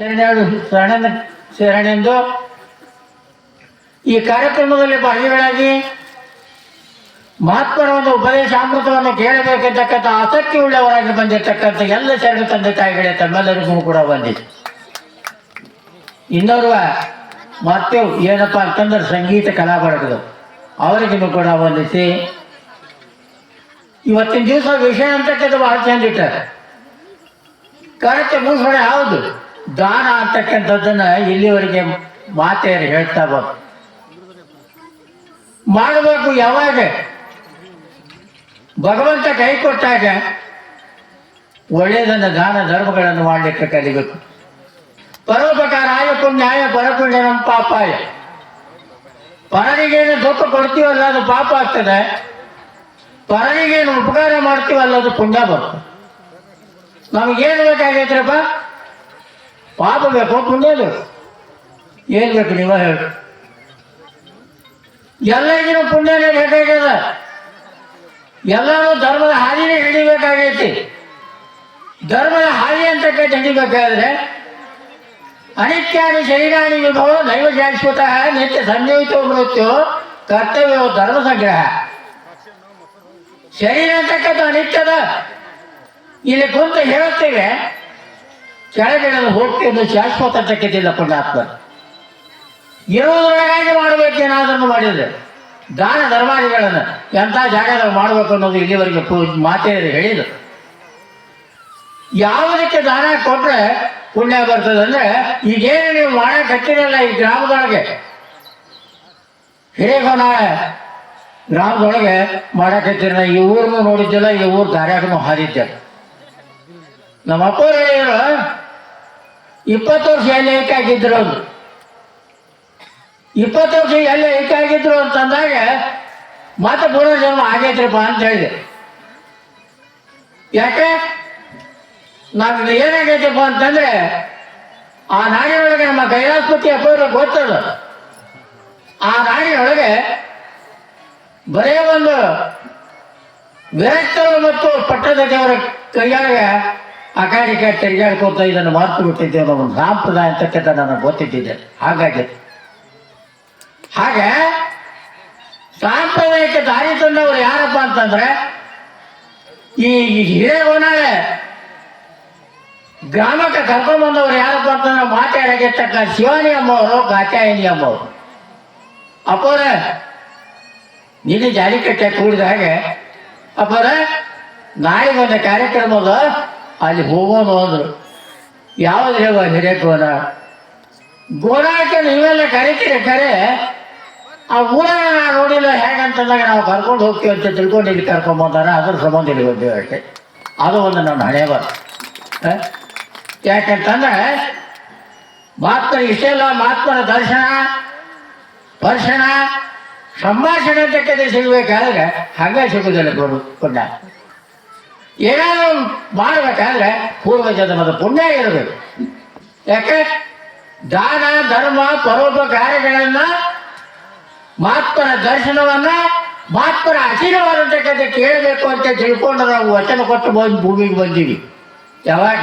ಹನ್ನೆರಡು ಶರಣ ಶರಣೆಂದು ಈ ಕಾರ್ಯಕ್ರಮದಲ್ಲಿ ಭಾಗಿಗಳಾಗಿ ಮಹಾತ್ಮರ ಒಂದು ಉಪದೇಶಾಮೃತವನ್ನು ಕೇಳಬೇಕಿರ್ತಕ್ಕಂಥ ಆಸಕ್ತಿ ಉಳ್ಳವರಾಗಿ ಬಂದಿರತಕ್ಕಂಥ ಎಲ್ಲ ಶರಣ ತಂದೆ ತಾಯಿಗಳೇ ತಮ್ಮೆಲ್ಲರಿಗೂ ಕೂಡ ಬಂದಿದೆ ಇನ್ನೋರ್ವ ಮತ್ತೆ ಏನಪ್ಪ ಅಂತಂದ್ರೆ ಸಂಗೀತ ಕಲಾ ಅವರಿಗೂ ಕೂಡ ವಂದಿಸಿ. ಇವತ್ತಿನ ದಿವಸ ವಿಷಯ ಅಂತಕ್ಕಂಥ ಬಹಳ ಚಂದ ಇಟ್ಟಾರೆ. ಕರೆಕ್ಟ್ ಮುಗಿಸೋಣ ಯಾವುದು ದಾನ ಅಂತಕ್ಕಂಥದ್ದನ್ನ ಇಲ್ಲಿವರೆಗೆ ಮಾತೆಯರು ಹೇಳ್ತಾ ಬಂದು ಮಾಡಬೇಕು ಯಾವಾಗ? ಭಗವಂತ ಕೈ ಕೊಟ್ಟಾಗ ಒಳ್ಳೆಯದನ್ನು ದಾನ ಧರ್ಮಗಳನ್ನು ಮಾಡಲಿಕ್ಕೆ ಕಲಿಬೇಕು. ಪರೋಪಕಾರಾಯ ಪುಣ್ಯಾಯ ಪರಪುಣ್ಯ ನಮ್ಮ ಪಾಪಾಯ. ಪರನಿಗೇನು ದುಃಖ ಕೊಡ್ತೀವಲ್ಲ ಅದು ಪಾಪ ಆಗ್ತದೆ. ಪರನಿಗೇನು ಉಪಕಾರ ಮಾಡ್ತೀವಲ್ಲ ಅದು ಪುಣ್ಯ ಬರ್ತದೆ. ನಮಗೇನು ಬೇಕಾಗೈತ್ರಪ್ಪ? ಪಾಪ ಪುಣ್ಯ ಬೇಕು ಏನು ಬೇಕು ನೀವ ಹೇಳಿ. ಎಲ್ಲರಿಗೂ ಪುಣ್ಯನೇ ಬೇಕಾಗ್ಯದ ಎಲ್ಲರೂ ಧರ್ಮದ ಹಾದಿನೇ ಹಿಡಿಬೇಕಾಗೈತಿ. ಧರ್ಮದ ಹಾದಿ ಅಂತಕ್ಕಂಥ ಹಿಡಿಬೇಕಾದ್ರೆ ಅನಿತ್ಯಾನಿ ಶರೀರಾಣಿ ವಿಭವ ನೈವ ಶಾಶ್ವತ ನಿತ್ಯ ಸಂಜಯಿತೋ ಮೃತ್ಯು ಕರ್ತವ್ಯ ಧರ್ಮ ಸಂಗ್ರಹ. ಶರೀರ ಅಂತಕ್ಕಂಥ ಅನಿತ್ಯದ. ಇಲ್ಲಿ ಕುಂತು ಹೇಳುತ್ತೇವೆ ಕೆಳಗಿಡಲು ಹೋಗ್ತಿದ್ದು ಶಾಶ್ವತ ಅಂತಕ್ಕಿದ್ದಿಲ್ಲ ಪುಣ್ಯಾತ್ಮ. ಮಾಡ್ಬೇಕು ಏನಾದರೂ ಮಾಡಿದ್ರೆ. ದಾನ ಧರ್ಮಾದಿಗಳನ್ನು ಎಂಥ ಜಾಗದಲ್ಲಿ ಮಾಡಬೇಕು ಅನ್ನೋದು ಇಲ್ಲಿವರೆಗೆ ಪೂ ಹೇಳಿದ್ರು. ಯಾವುದಕ್ಕೆ ದಾನ ಕೊಟ್ಟರೆ ಪುಣ್ಯ ಬರ್ತದೆ ಅಂದರೆ, ಈಗೇನು ನೀವು ಮಾಡಕ್ಕೆ ಹತ್ತಿರಲ್ಲ ಈ ಗ್ರಾಮದೊಳಗೆ? ಹಿರೇಗೊನಾಳೆ ಗ್ರಾಮದೊಳಗೆ ಮಾಡಕ್ಕೆ ಹತ್ತಿರ ಈ ಊರನ್ನು ನೋಡಿದ್ದಿಲ್ಲ, ಈ ಊರು ದಾರ್ಯಾಗನು ಹಾದಿದ್ದೆ. ನಮ್ಮ ಅಪ್ಪ ಹೇಳಿದ್ರು ಇಪ್ಪತ್ತು ವರ್ಷ ಎಲ್ಲ ಏಕಾಗಿದ್ರು ಅಂದ್ರು ಇಪ್ಪತ್ತು ವರ್ಷ ಎಲ್ಲ ಏಕಾಗಿದ್ರು ಅಂತಂದಾಗ ಮತ್ತೆ ಪುನರ್ಜನ್ಮ ಆಗೈತ್ರಿಪ್ಪ ಅಂತ ಹೇಳಿದೆ. ಯಾಕೆ? ನಮ್ಗೆ ಏನಾಗೈತಪ್ಪ ಅಂತಂದ್ರೆ ಆ ನಾಡಿನೊಳಗೆ ನಮ್ಮ ಕೈಲಾಸ್ಪತಿ ಅಪ್ಪವ್ರಿಗೆ ಗೊತ್ತದ. ಆ ನಾಡಿನೊಳಗೆ ಬರೇ ಒಂದು ವಿರಕ್ತರು ಮತ್ತು ಪಟ್ಟದ ದೇವರ ಕೈಯಾಗ ಅಕಾಲಿಕ ತಿರುಗಾಡ್ಕೋತ ಇದನ್ನು ಮಾತು ಬಿಟ್ಟಿದ್ದೆ ಅನ್ನೋ ಒಂದು ಸಾಂಪ್ರದಾಯ ಅಂತಕ್ಕಂಥ ನನಗೆ ಗೊತ್ತಿದ್ದಿದೆ. ಹಾಗಾಗಿ. ಹಾಗೆ ಸಾಂಪ್ರದಾಯಕ್ಕೆ ದಾರಿ ತಂದವರು ಯಾರಪ್ಪ ಅಂತಂದ್ರೆ ಈ ಹಿರೇಗೊನಾಳೆ ಗ್ರಾಮಕ್ಕೆ ಕರ್ಕೊಂಡ್ಬಂದವ್ರು ಯಾರಪ್ಪ ಅಂತಂದ್ರೆ ಮಾತಾಡಕ್ಕಿರ್ತಕ್ಕ ಶಿವಾನಿ ಅಮ್ಮವರು, ಕಾತ್ಯಾಯಿನಿ ಅಮ್ಮವರು. ಅಪ್ಪರ, ನಿನ್ನೆ ಜಾರಿ ಕಟ್ಟೆ ಕೂಡಿದ ಹಾಗೆ, ಅಪ್ಪರ, ನಾಳೆ ಒಂದು ಕಾರ್ಯಕ್ರಮದ ಅಲ್ಲಿ ಹೋಗೋದು ಅಂದ್ರು. ಯಾವ್ದು ಹೇಳುವ ಹಿರೇಕೋದ ಗೋರಾಕ್ಕೆ ನೀವೆಲ್ಲ ಕರಿತೀರಿ ಕರೆ? ಆ ಊರನ್ನ ನಾವು ನೋಡಿಲ್ಲ, ಹೇಗಂತಂದಾಗ ನಾವು ಕರ್ಕೊಂಡು ಹೋಗ್ತೀವಿ ಅಂತ ತಿಳ್ಕೊಂಡು ಇಲ್ಲಿ ಕರ್ಕೊಂಬಂದಾರ ಅದ್ರ ಸಂಬಂಧ ಇಲ್ಲಿ ಬಂದಿವೆ ಅಷ್ಟೇ ಅದು ಒಂದು ನನ್ನ ಹಣೆ ಬರ ಯಾಕಂತಂದ್ರೆ ಮಾತ್ರ ಇಷ್ಟೆಲ್ಲ ಮಾತ್ಮರ ದರ್ಶನ ದರ್ಶನ ಸಂಭಾಷಣೆ ಅಂತಕ್ಕಂಥ ಸಿಗಬೇಕಾದ್ರೆ ಹಂಗೆ ಸಿಗುದಿಲ್ಲ ಗುರು ಪುಣ್ಯ ಏನಾದರೂ ಮಾಡಬೇಕಾದ್ರೆ ಪೂರ್ವ ಜನ್ಮದ ಪುಣ್ಯ ಇರಬೇಕು. ಯಾಕೆ? ದಾನ, ಧರ್ಮ, ಪರೋಪಕಾರಗಳನ್ನ ಮಾತ್ಮರ ದರ್ಶನವನ್ನ ಮಾತ್ಮರ ಆಶೀರ್ವಾದ ಅಂತಕ್ಕಂಥ ಕೇಳಬೇಕು ಅಂತ ತಿಳ್ಕೊಂಡು ನಾವು ವಚನ ಕೊಟ್ಟು ಬಂದು ಭೂಮಿಗೆ ಬಂದೀವಿ. ಯಾವಾಗ?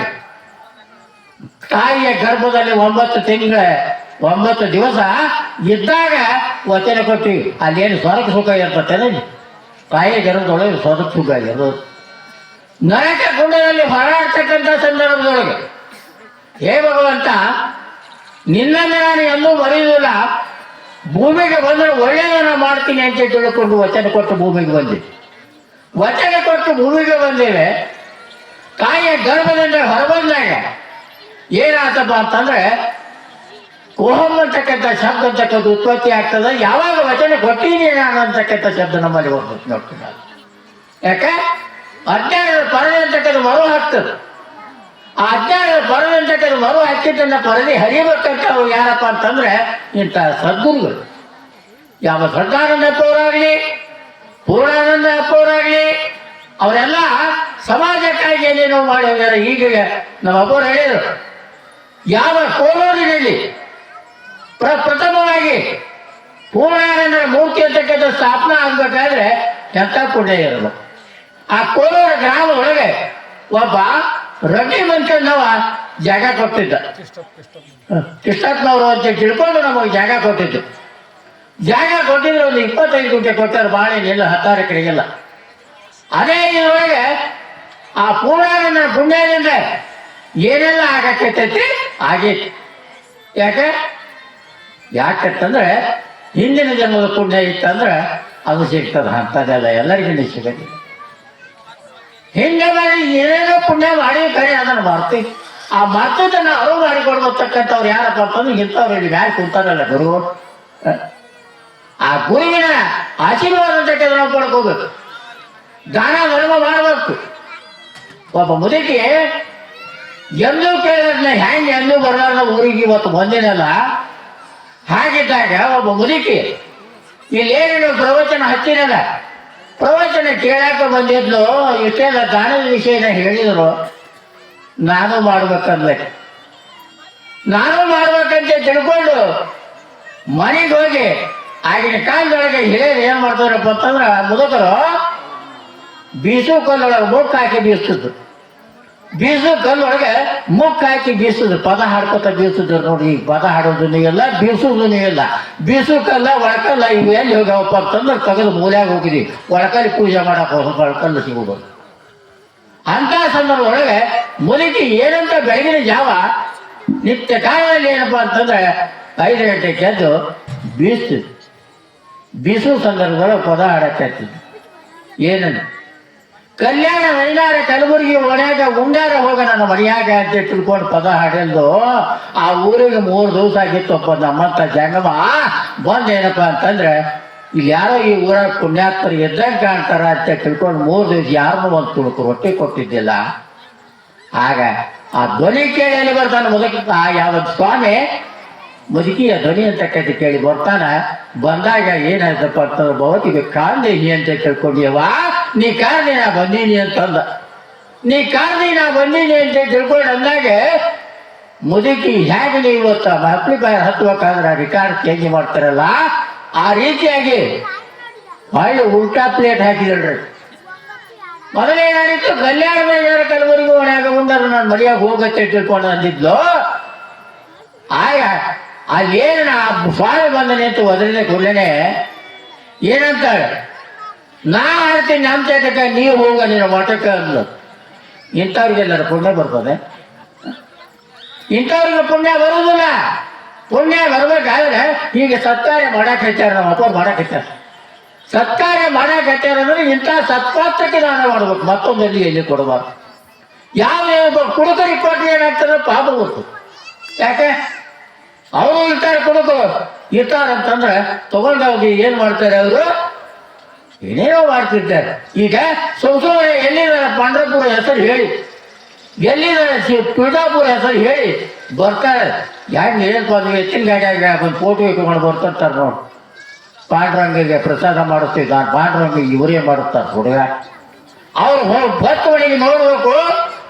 ತಾಯಿಯ ಗರ್ಭದಲ್ಲಿ ಒಂಬತ್ತು ತಿಂಗಳ, ಒಂಬತ್ತು ದಿವಸ ಇದ್ದಾಗ ವಚನ ಕೊಟ್ಟಿವಿ ಅಲ್ಲೇನು ಸ್ವರ್ಗ ಸುಖ ಇರ್ತದೆ ತಾಯಿಯ ಗರ್ಭದೊಳಗೆ ಸ್ವರ್ಗ ಸುಖ ಇರೋದು. ನರಕ ಕುಂಡದಲ್ಲಿ ಹೊರಾಡ್ತಕ್ಕಂಥ ಸಂದರ್ಭದೊಳಗೆ, ಹೇ ಭಗವಂತ ನಿನ್ನನ್ನು ನಾನು ಎಲ್ಲೂ ಮರೆಯುವುದಿಲ್ಲ ಭೂಮಿಗೆ ಬಂದರೆ ಒಳ್ಳೆಯದನ್ನ ಮಾಡ್ತೀನಿ ಅಂತ ತಿಳ್ಕೊಂಡು ವಚನ ಕೊಟ್ಟು ಭೂಮಿಗೆ ಬಂದಿದೆ ವಚನ ಕೊಟ್ಟು ಭೂಮಿಗೆ ಬಂದೇವೆ. ತಾಯಿಯ ಗರ್ಭದಿಂದ ಹೊರಬಂದಾಗ ಏನಾತಪ್ಪ ಅಂತಂದ್ರೆ ಕೋಹಂ ಅಂತಕ್ಕಂಥ ಶಬ್ದ ಅಂತಕ್ಕಂಥ ಉತ್ಪತ್ತಿ ಆಗ್ತದೆ. ಯಾವಾಗ ವಚನ ಕೊಟ್ಟಿದ್ದೀನಿ ನಾನು ಅಂತಕ್ಕಂಥ ಶಬ್ದ ನಮ್ಮಲ್ಲಿ ಬರ್ತದೆ ನೋಡ್ತೀನಿ ಯಾಕೆ? ಅಜ್ಞಾನದ ಪರದೆ ಅಂತಕ್ಕಂಥ ಮರು ಹಾಕ್ತದೆ ಆ ಅಜ್ಞಾನದ ಪರದೆ ಅಂತಕ್ಕಂಥ ಮರು ಹಾಕಿದ್ದನ್ನ ಪರದಿ ಹರಿಬೇಕಂತ ಯಾರಪ್ಪ ಅಂತಂದ್ರೆ ಇಂಥ ಸದ್ಗುರುಗಳು. ಯಾವ ಸದ್ದಾನಂದ ಅಪ್ಪವರಾಗ್ಲಿ, ಪೂರ್ಣಾನಂದ ಅಪ್ಪವರಾಗ್ಲಿ, ಅವರೆಲ್ಲ ಸಮಾಜಕ್ಕಾಗಿ ಏನೇನೋ ಮಾಡಿ ಈಗ ನಮ್ಮ ಅಪ್ಪವ್ರು ಹೇಳಿದರು. ಯಾವ ಕೋಲೂರಿನಲ್ಲಿ ಪ್ರ ಪ್ರಥಮವಾಗಿ ಪೂರ್ಣಾನಂದರ ಮೂರ್ತಿ ಅಂತಕ್ಕಂಥ ಸ್ಥಾಪನಾ ಆಗ್ಬೇಕಾದ್ರೆ ಎಂಥ ಪುಣ್ಯ ಇರಲ್ಲ ಆ ಕೋಲಾರ ಗ್ರಾಮ ಒಳಗೆ ಒಬ್ಬ ರಡ್ಡಿ ಮಂಕಣ್ಣವ ಜಾಗ ಕೊಟ್ಟಿದ್ದ. ಕೃಷ್ಣಪ್ಪನವರು ಅಂತ ತಿಳ್ಕೊಂಡು ನಮಗೆ ಜಾಗ ಕೊಟ್ಟಿದ್ದು. ಜಾಗ ಕೊಟ್ಟಿದ್ರೆ ಒಂದು ಇಪ್ಪತ್ತೈದು ಗುಂಟೆ ಕೊಟ್ಟಾರೆ ಬಾಳೆನಿಲ್ಲ ಹತ್ತಾರು ಎಕರೆಗೆಲ್ಲ ಅದೇ ಇದ್ರೊಳಗೆ ಆ ಪೂರ್ಣ ಪುಣ್ಯದಿಂದ ಏನೆಲ್ಲ ಆಗಕ್ಕೈತೈತಿ ಆಗೈತಿ ಯಾಕೆ? ಯಾಕಂತಂದ್ರೆ ಹಿಂದಿನ ಜನ್ಮದ ಪುಣ್ಯ ಇತ್ತಂದ್ರೆ ಅದು ಸಿಗ್ತದ ಅಂತದೆಲ್ಲ ಎಲ್ಲರಿಗೂ ಸಿಗತ್ತೆ. ಮಾಡಿ ಏನೇನೋ ಪುಣ್ಯ ಮಾಡಿ ಕರೆ ಅದನ್ನು ಮಾಡ್ತಿ. ಆ ಮರ್ತದನ್ನ ಅರಿವು ಮಾಡಿಕೊಡ್ಬೇಕಂತವ್ರು ಯಾರಪ್ಪ ಅಂತಂದ್ರೆ ಇಂಥವ್ರು ಇಲ್ಲಿ ಯಾರು ಕುಂತಾರಲ್ಲ ಗುರು. ಆ ಗುರುವಿನ ಆಶೀರ್ವಾದ ಅಂತ ನಾವು ಪಡ್ಕೋಬೇಕು. ದಾನ ಧರ್ಮ ಮಾಡಬೇಕು. ಒಬ್ಬ ಮುದುಕಿ ಎಂದೂ ಕೇಳಿದ್ರೆ ಹೆಂಗೆ ಎಂದೂ ಬರಲಾರ ಊರಿಗೆ ಇವತ್ತು ಬಂದಿನಲ್ಲ. ಹಾಗಿದ್ದಾಗ ಒಬ್ಬ ಮುದುಕಿ ಇಲ್ಲೇನೇನು ಪ್ರವಚನ ಹಚ್ಚಿರಲ್ಲ ಪ್ರವಚನ ಕೇಳಾಕ ಬಂದಿದ್ಲು, ಇಷ್ಟೆಲ್ಲ ದಾನದ ವಿಷಯನ ಹೇಳಿದರು. ನಾನು ಮಾಡ್ಬೇಕಂದ್ರೆ ನಾನು ಮಾಡ್ಬೇಕಂತ ತಿಳ್ಕೊಂಡು ಮನೆಗೆ ಹೋಗಿ ಆಗಿನ ಕಾಲದೊಳಗೆ ಹಿರಿಯರು ಏನ್ ಮಾಡ್ತಾರಪ್ಪ ಅಂತಂದ್ರ, ಮುದುಕರು ಬೀಸು ಕಲ್ಲೊಳಗೆ ಮುಖ ಹಾಕಿ ಬೀಸ್ತಿದ್ರು. ಬೀಸು ಕಲ್ಲೊಳಗೆ ಮುಕ್ಕಾಕಿ ಬೀಸಿದ್ರು ಪದ ಹಾಡ್ಕೊತ ಬೀಸಿದ್ರು ನೋಡಿ. ಈಗ ಪದ ಹಾಡೋದು ಇಲ್ಲ ಬೀಸೋದು ಇಲ್ಲ. ಬೀಸು ಕಲ್ಲ ಒಳಕಲ್ಲ ಇವು ಎಲ್ಲಿ ಅಂತಂದ್ರೆ ತಗದು ಮೂಲ್ಯಾಗ ಹೋಗಿದ್ವಿ ಒಳಕಲ್ಲಿ ಪೂಜೆ ಮಾಡಕ್ಕೆ ಹೋಗ, ಒಳಕಲ್ಲು ಸಿಗೋದು. ಅಂತ ಸಂದರ್ಭ ಒಳಗೆ ಮುದುಕಿ ಏನಂತ ಬೆಳಗಿನ ಜಾವ, ನಿತ್ಯ ಕಾಲದಲ್ಲಿ ಏನಪ್ಪ ಅಂತಂದ್ರೆ ಐದು ಗಂಟೆಗೆ ಎದ್ದು ಬೀಸ್ತಿದ್ವಿ ಬೀಸು ಸಂದರ್ಭದೊಳಗೆ ಪದ ಹಾಡಕ್ಕೆ ಏನಂತ? ಕಲ್ಯಾಣ ವೈನಾರ ಕಲಬುರಗಿ ಒಣಗ ಉಂಡಾರ ಹೋಗ ನನ್ನ ಮನೆಯಾಗ ಅಂತ ತಿಳ್ಕೊಂಡು ಪದ ಹಾಡಿಲ್ದು, ಆ ಊರಿಗೆ ಮೂರು ದಿವಸ ಆಗಿತ್ತಪ್ಪ ನಮ್ಮಂತ ಜಂಗಮ. ಬಂದೇನಪ್ಪ ಅಂತಂದ್ರೆ, ಇಲ್ಲಿ ಯಾರೋ ಈ ಊರ ಪುಣ್ಯಾತ್ಮರು ಎದ್ದಂಗೆ ಕಾಣ್ತಾರ ಅಂತ ತಿಳ್ಕೊಂಡು ಮೂರು ದಿವಸ ಯಾರನ್ನೂ ಒಂದು ತುಳುಕು ರೊಟ್ಟಿ ಕೊಟ್ಟಿದ್ದಿಲ್ಲ. ಆಗ ಆ ಧ್ವನಿ ಕೇಳಿ ಎಲ್ಲಿ ಬರ್ತಾನೆ ಮುದುಕಿ? ಆ ಯಾವ ಸ್ವಾಮಿ? ಮುದುಕಿಯ ಧ್ವನಿ ಅಂತ ಕತೆ ಕೇಳಿ ಬರ್ತಾನ. ಬಂದಾಗ ಏನಾಯ್ತಪ್ಪ ಅಂತಂದ್ರೆ, ಭವತಿಗೆ ಕಾಂದೇಹಿ ಅಂತ ತಿಳ್ಕೊಂಡ್ಯವ ನೀ ಕಾರಣ ನಾ ಬಂದೀನಿ ಅಂತಂದ ನೀ ಕಾರಣ ನಾ ಬಂದೀನಿ ಅಂತ ತಿಳ್ಕೊಂಡು ಅಂದಾಗ, ಮುದುಕಿ ಹೇಗೆ ನೀವು ಇವತ್ತು ಅಪ್ಲಿಕಾಯ ಹತ್ಬೇಕಾದ್ರೆ ರಿಕಾರ್ಡ್ ಚೇಂಜ್ ಮಾಡ್ತಾರಲ್ಲ, ಆ ರೀತಿಯಾಗಿ ಹೊಳ್ಳಿ ಉಲ್ಟಾ ಪ್ಲೇಟ್ ಹಾಕಿದ್ರಿ ಮೊದಲೇನಾಗಿತ್ತು ಕಲ್ಯಾಣ ಮೈದಾನ ಕಲಬುರಗಿ ಒಣಗ ಬಂದರು ನಾನು ಮರಿಯಾಗ ಹೋಗತ್ತೆ ತಿಳ್ಕೊಂಡು ಅಂದಿದ್ಲು. ಆಗ ಅಲ್ಲಿ ಏನು ಸ್ವಾಮಿ ಬಂದನೆ ಅಂತ ಒದರಿದೆ ಕೂಡಲೇ ಏನಂತಾಳೆ? ನಾ ಆಡ್ತೀನಿ ನಮ್ಮ ಚಟಕ್ಕೆ ನೀವು ಹೋಗ, ನಿನ್ನ ಮಠಕ್ಕೆ ಅಂದ್ಲು. ಇಂಥವ್ರಿಗೆಲ್ಲರ ಪುಣ್ಯ ಬರ್ತದೆ. ಇಂಥವ್ರಿಗೆ ಪುಣ್ಯ ಬರುವುದಿಲ್ಲ ಪುಣ್ಯ ಬರ್ಬೇಕಾದ್ರೆ ಈಗ ಸತ್ಕಾರ್ಯ ಮಾಡಕ್ಕೆ ಹಚ್ಚಾರ ನಮ್ಮ ಅಪ್ಪ ಮಾಡಕ್ಕೆ ಹಚ್ಚಾರ ಸತ್ಕಾರ್ಯ ಮಾಡಕ್ಕೆ ಹಚ್ಚಾರ ಅಂದ್ರೆ ಇಂಥ ಸತ್ಪಾತ್ರಕ್ಕೆ ದಾನ ಮಾಡ್ಬೇಕು. ಮತ್ತೊಂದಲ್ಲಿ ಎಲ್ಲಿ ಕೊಡಬಾರ್ದು. ಯಾವ ಕುಡುಕರಿಗೆ ಕೊಟ್ಟರೆ ಏನಾಗ್ತದೆ? ಪಾಪ ಗೊತ್ತು ಯಾಕೆ? ಅವರು ಇರ್ತಾರೆ ಕುಡುಕರು ಇರ್ತಾರಂತಂದ್ರೆ ತಗೊಂಡು ಏನು ಏನ್ ಮಾಡ್ತಾರೆ ಅವರು? ಏನೇನೋ ಮಾಡ್ತಿರ್ತಾರೆ ಈಗ ಸುಮ್ಮನೆ ಎಲ್ಲಿದ್ದಾರೆ? ಪಂಡ್ರಪುರ ಹೆಸರು ಹೇಳಿ. ಎಲ್ಲಿದ್ದಾರೆ? ಪಿಡಾಪುರ ಹೆಸರು ಹೇಳಿ. ಬರ್ತಾರೆ. ಯಾಕೆ ಏನಪ್ಪ ಬಂದು ಎತ್ತಿನ ಗಾಡಿಯಾಗ ಒಂದು ಫೋಟೋ ಇಟ್ಕೊಂಡು ಬರ್ತಿರ್ತಾರೆ ನೋಡಿ. ಪಾಂಡ್ರಂಗಿಗೆ ಪ್ರಸಾದ ಮಾಡಿಸ್ತಿದ್ದ ಪಾಂಡ್ರಂಗಿ ಇವರೇ ಮಾಡುತ್ತಾರೆ ಹುಡುಗ. ಅವ್ರು ಹೋಗಿ ಬತ್ತು ನೋಡಬೇಕು.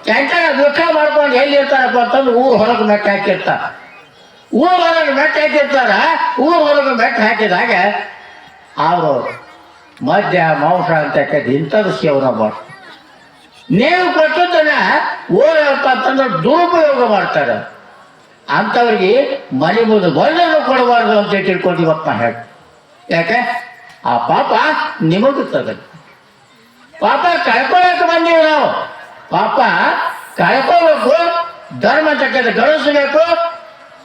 ಕೆಂಟನ ದುಃಖ ಮಾಡ್ಕೊಂಡು ಎಲ್ಲಿ ಇರ್ತಾರಪ್ಪ ಅಂತಂದು ಊರು ಹೊರಗೆ ಮೆಟ್ಟ ಹಾಕಿರ್ತಾರೆ. ಊರು ಹೊರಗೆ ಮೆಟ್ಟ ಹಾಕಿರ್ತಾರ? ಊರು ಹೊರಗೆ ಮೆಟ್ಟ ಹಾಕಿದಾಗ ಅವರು ಮದ್ಯ ಮಾಂಸ ಅಂತ ಕದ್ದು ಇಂಥದ್ದು ಸೇವನ ಮಾಡಿ ನೀವು ಕೊಟ್ಟದ್ದನ್ನ ಓದಪ್ಪ ಅಂತಂದ್ರೆ ದುರುಪಯೋಗ ಮಾಡ್ತಾರೆ. ಅಂಥವ್ರಿಗೆ ಮನೆ ಮುಂದೆ ಬಂದನ್ನು ಕೊಡಬಾರ್ದು ಅಂತ ತಿಳ್ಕೊಂಡು ಇವತ್ತು ನಾ ಹೇಳಿ. ಯಾಕೆ? ಆ ಪಾಪ ನಿಮಗುತ್ತದೆ ಪಾಪ ಕಳ್ಕೊಳಕ್ಕೆ ಬಂದೀವಿ ನಾವು. ಪಾಪ ಕಳ್ಕೋಬೇಕು, ಧರ್ಮ ಅಂತಕ್ಕಂಥ ಗಳಿಸಬೇಕು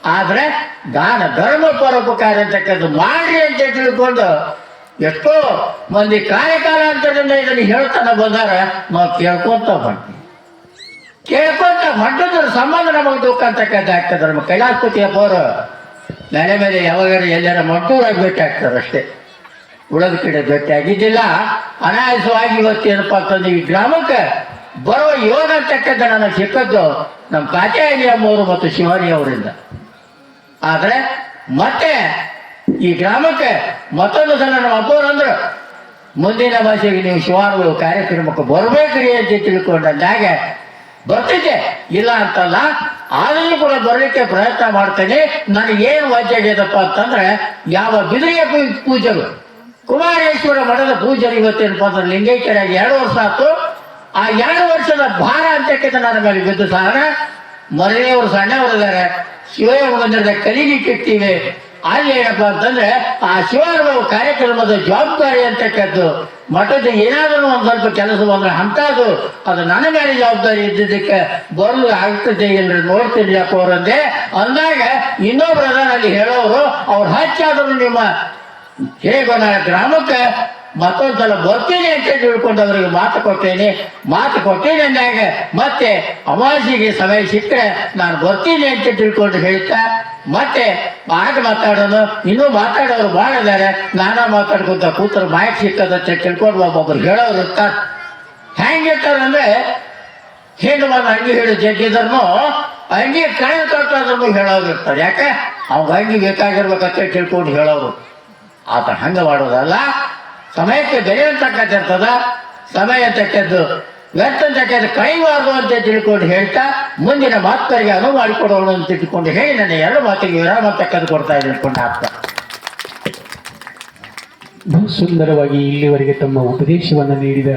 ಆದ್ರೆ ದಾನ ಧರ್ಮ ಪರೋಪಕಾರ ಅಂತಕ್ಕದ್ದು ಮಾಡ್ರಿ ಅಂತ ತಿಳ್ಕೊಂಡು ಎಷ್ಟೋ ಮಂದಿ ಕಾರ್ಯಕಾಲಾಂತರದಿಂದ ಇದನ್ನು ಹೇಳ್ತಾನೆ ಬಂದಾರ, ನಾವು ಕೇಳ್ಕೊಂತ ಹೊಂಟಿ ಕೇಳ್ಕೊಂತ ಹೊಂಟದ್ರ ಸಂಬಂಧ ನಮಗೆ ದುಃಖ ಅಂತಕ್ಕಂಥ ಆಗ್ತದೆ. ನಮ್ಮ ಕೈಲಾಸ್ಪತಿ ಅವರು ಮೇಲೆ ಮೇಲೆ ಯಾವಾಗ ಎಲ್ಲಾರ ಮಟ್ಟೂರ ಭೇಟಿ ಅಷ್ಟೇ. ಉಳದ ಕಡೆ ಭೇಟಿ ಆಗಿದ್ದಿಲ್ಲ. ಅನಾಯಾಸವಾಗಿ ಇವತ್ತೇನಪ್ಪ ಅಂತಂದ್ರೆ ಈ ಗ್ರಾಮಕ್ಕೆ ಬರುವ ಯೋಗ ಅಂತಕ್ಕಂಥ ನನಗೆ ಸಿಕ್ಕದ್ದು ನಮ್ಮ ಕಾಚಾಯನಿ ಅಮ್ಮವರು ಮತ್ತು ಶಿವಾನಿ ಅವರಿಂದ ಆದರೆ ಮತ್ತೆ ಈ ಗ್ರಾಮಕ್ಕೆ ಮತ್ತೊಂದು ಸಲ ನಮ್ಮ ಅಪ್ಪವ್ರು ಅಂದ್ರು, ಮುಂದಿನ ಭಾಷೆಗೆ ನೀವು ಶಿವಾರು ಕಾರ್ಯಕ್ರಮಕ್ಕೆ ಬರ್ಬೇಕ್ರಿ ಅಂತ ತಿಳ್ಕೊಂಡಾಗ ಬರ್ತಿದ್ದೆ. ಇಲ್ಲ ಅಂತಲ್ಲ, ಆದರೂ ಕೂಡ ಬರಲಿಕ್ಕೆ ಪ್ರಯತ್ನ ಮಾಡ್ತೇನೆ. ನನಗೆ ಏನು ವಾಜ್ಯಾಗ್ಯದಪ್ಪ ಅಂತಂದ್ರೆ, ಯಾವ ಬಿದಿರಿಯ ಪೂ- ಪೂಜೆಗಳು. ಕುಮಾರೇಶ್ವರ ಮಠದ ಪೂಜರು ಇವತ್ತೇನಪ್ಪ ಅಂದ್ರೆ, ಲಿಂಗೈಕ್ಯರಾಗಿ ಎರಡು ವರ್ಷ ಆಯ್ತು. ಆ ಎರಡು ವರ್ಷದ ಭಾರ ಅಂತಕ್ಕಂಥ ನನ್ನ ಮೇಲೆ ಬಿದ್ದು ಸಾರ ಮರಳಿಯವರು ಅವರು ಇದ್ದಾರೆ ಶಿವಯ ಮಂದಿರದ ಕಲಿಗೆ ಅಲ್ಲಿ ಏನಪ್ಪ ಅಂತಂದ್ರೆ ಆ ಶಿವಾನುಭವ ಕಾರ್ಯಕ್ರಮದ ಜವಾಬ್ದಾರಿ ಅಂತಕ್ಕದ್ದು ಮಠದ ಏನಾದರೂ ಒಂದು ಸ್ವಲ್ಪ ಕೆಲಸ ಬಂದ್ರೆ ಅಂತದ್ದು ಅದು ನನ್ನ ಮೇಲೆ ಜವಾಬ್ದಾರಿ ಇದ್ದಿದ್ದಕ್ಕೆ ಬರಲು ಆಗ್ತದೆ ಇಲ್ರಿ ನೋಡ್ತೀನಿ ಯಾಕೆ ಅವರಂದೆ. ಅಂದಾಗ ಇನ್ನೊಬ್ಬರ ಅಲ್ಲಿ ಹೇಳೋರು, ಅವ್ರು ಹಚ್ಚಾದ್ರು ನಿಮ್ಮ ಹೇಗೋನ ಗ್ರಾಮಕ್ಕೆ ಮತ್ತೊಂದ್ಸಲ ಬರ್ತೀನಿ ಅಂತ ತಿಳ್ಕೊಂಡು ಅವ್ರಿಗೆ ಮಾತು ಕೊಟ್ಟೇನೆ ಮಾತು ಕೊಟ್ಟೇನೆ ಅಂದಾಗ ಮತ್ತೆ ಅಮಾವಾಸ್ಯೆಗೆ ಸಮಯ ಸಿಕ್ಕರೆ ನಾನು ಬರ್ತೀನಿ ಅಂತ ತಿಳ್ಕೊಂಡು ಹೇಳ್ತಾ, ಮತ್ತೆ ಆಗ ಮಾತಾಡೋನು. ಇನ್ನೂ ಮಾತಾಡೋರು ಭಾಳ ಇದ್ದಾರೆ ನಾನಾ ಮಾತಾಡ್ಕೊಂತ ಕೂತರು ಮಾಯಕ್ ಸಿಕ್ಕದಂತ ತಿಳ್ಕೊಂಡು ಒಬ್ಬೊಬ್ರು ಹೇಳೋರು ಇರ್ತಾರೆ ಹೆಂಗಿರ್ತಾರಂದ್ರೆ ಹೆಣ್ಣು ಬಂದು ಅಂಗಿ ಹೇಳಿ ಜಗ್ಗಿದ್ರು ಅಂಗಿ ಕಳೆ ತೊಟ್ಟಾದ್ರೂ ಹೇಳೋರು ಇರ್ತಾರೆ. ಯಾಕೆ? ಅವ್ಗ ಅಂಗಿ ಬೇಕಾಗಿರ್ಬೇಕಂತ ತಿಳ್ಕೊಂಡು ಹೇಳೋರು. ಆತ ಹಂಗ ಮಾಡೋದಲ್ಲ. ಸಮಯಕ್ಕೆ ಬೆಲೆ ಅಂತಕ್ಕಂಥದ ಸಮಯ ತಕ್ಕದ್ದು. ವ್ಯರ್ಥ ಅಂತಕ್ಕದ್ದು ಕೈವಾರದು ಅಂತ ತಿಳ್ಕೊಂಡು ಹೇಳ್ತಾ, ಮುಂದಿನ ಮಾತುಗಳಿಗೆ ಅನುವು ಮಾಡಿಕೊಡೋಣ ಅಂತ ತಿಳ್ಕೊಂಡು ಹೇಳಿ ನನ್ನ ಎರಡು ಮಾತಿಗೆ ವಿರಾಮ ತಕ್ಕದ್ದು ಕೊಡ್ತಾ ಇದ್ದೀನಿ ಆಗ್ತಾ ಬಹು ಸುಂದರವಾಗಿ ಇಲ್ಲಿವರೆಗೆ ತಮ್ಮ ಉಪದೇಶವನ್ನು ನೀಡಿದ